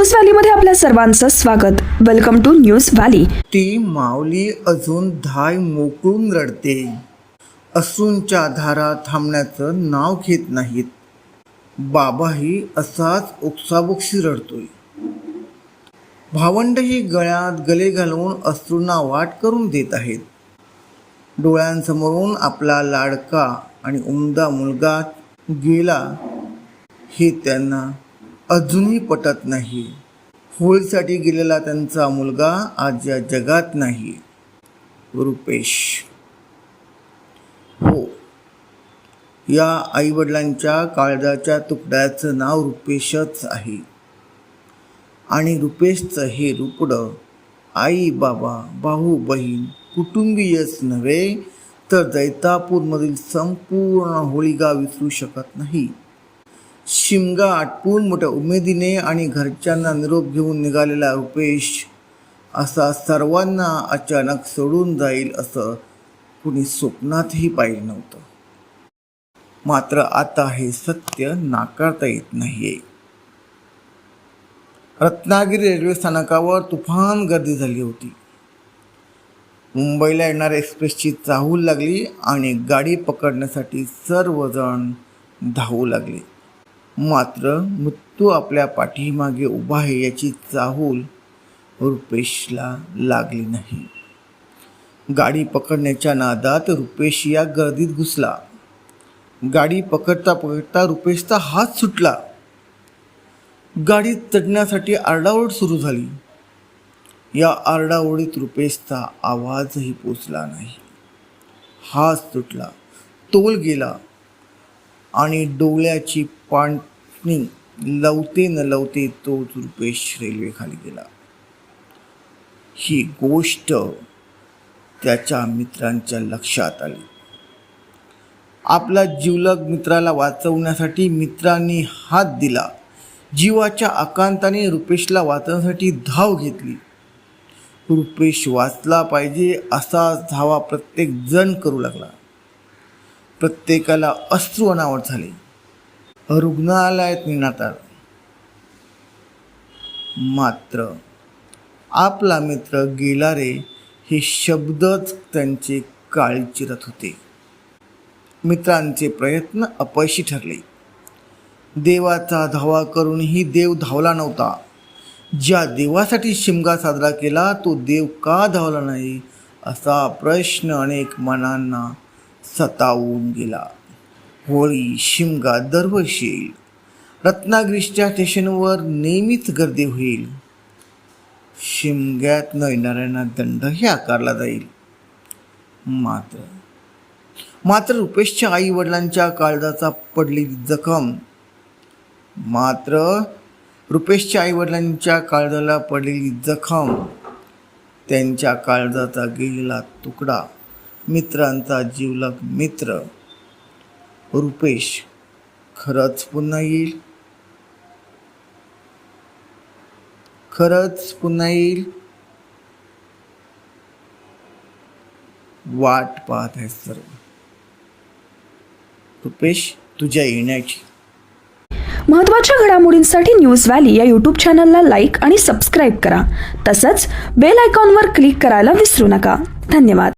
News व्हॅलीमध्ये आपल्या सर्वांचं स्वागत. Welcome to News Valley. ती माऊली अजून धाय मोकळून रडते. असूंच्या धारा थांबण्याचं नाव घेत नाहीत. बाबाही असाच ओक्साबोक्शी रडतोय. भावंडही गळ्यात गले घालून अश्रूंना वाट करून देत आहेत. डोळ्यांसमोरून आपला लाडका आणि उमदा मुलगा गेला हे त्यांना अजूनही पटत नाही. होळीसाठी गेलेला त्यांचा मुलगा आज या जगात नाही. रुपेश. हो. या आईवडिलांच्या काळजाच्या तुकड्याचं नाव रुपेशच आहे. आणि रुपेशचं हे रुपडं आई बाबा भाऊ बहीण कुटुंबीयच नव्हे तर जैतापूरमधील संपूर्ण होळीगा विसरू शकत नाही. शिमगा आटपून मोठ्या उमेदीने आणि घरच्यांना निरोप घेऊन निघालेला रुपेश असा सर्वांना अचानक सोडून जाईल असं कुणी स्वप्नातही पाहिलं नव्हतं. मात्र आता हे सत्य नाकारता येत नाहीये. रत्नागिरी रेल्वे स्थानकावर तुफान गर्दी झाली होती. मुंबईला येणाऱ्या एक्सप्रेसची चाहूल लागली आणि गाडी पकडण्यासाठी सर्वजण धावू लागले. मात्र मृत्यू आपल्या पाठीमागे उभा आहे याची चाहूल रुपेशला लागली नाही. गाडी पकडण्याच्या नादात रुपेश या गर्दीत घुसला. गाडी पकडता पकडता रुपेशचा हात सुटला. गाडीत चढण्यासाठी आरडाओरड सुरू झाली. या आरडाओरडीत रुपेशचा आवाजही पोचला नाही. हात सुटला तोल गेला आणि डोळ्याची पाण लवते न लवते तोच रुपेश रेल्वेखाली गेला. ही गोष्ट त्याच्या मित्रांच्या लक्षात आली. आपला जीवलग मित्राला वाचवण्यासाठी मित्रांनी हात दिला. जीवाच्या आकांताने रुपेशला वाचवण्यासाठी धाव घेतली. रुपेश वाचला पाहिजे असा धावा प्रत्येक जण करू लागला. प्रत्येकाला अश्रू अनावट झाले. रुग्णालयात नेण्यात मात्र आपला मित्र गेला रे हे शब्दच त्यांचे काळी चिरत होते. मित्रांचे प्रयत्न अपयशी ठरले. देवाचा धावा करूनही देव धावला नव्हता. ज्या देवासाठी शिमगा साजरा केला तो देव का धावला नाही असा प्रश्न अनेक मनांना सतावून गेला. होळी शिमगा दरवर्षी येईल. रत्नागिरीच्या स्टेशनवर नेहमीच गर्दी होईल. शिमग्यात न येणाऱ्यांना दंडही आकारला जाईल. मात्र मात्र रुपेशच्या आई वडिलांच्या काळजाचा पडलेली जखम. मात्र रुपेशच्या आई वडिलांच्या काळजाला पडलेली जखम. त्यांच्या काळजाचा गेलेला तुकडा मित्रांचा जीवलग मित्र. रुपेश खरंच पुन्हा येईल? खरंच पुन्हा येईल? वाट पाहत आहे सर्व रुपेश तुझ्या येण्याची. महत्त्वाच्या घडामोडींसाठी न्यूज व्हॅली या यूट्यूब चॅनलला लाईक आणि सबस्क्राईब करा. तसंच बेल आयकॉनवर क्लिक करायला विसरू नका. धन्यवाद.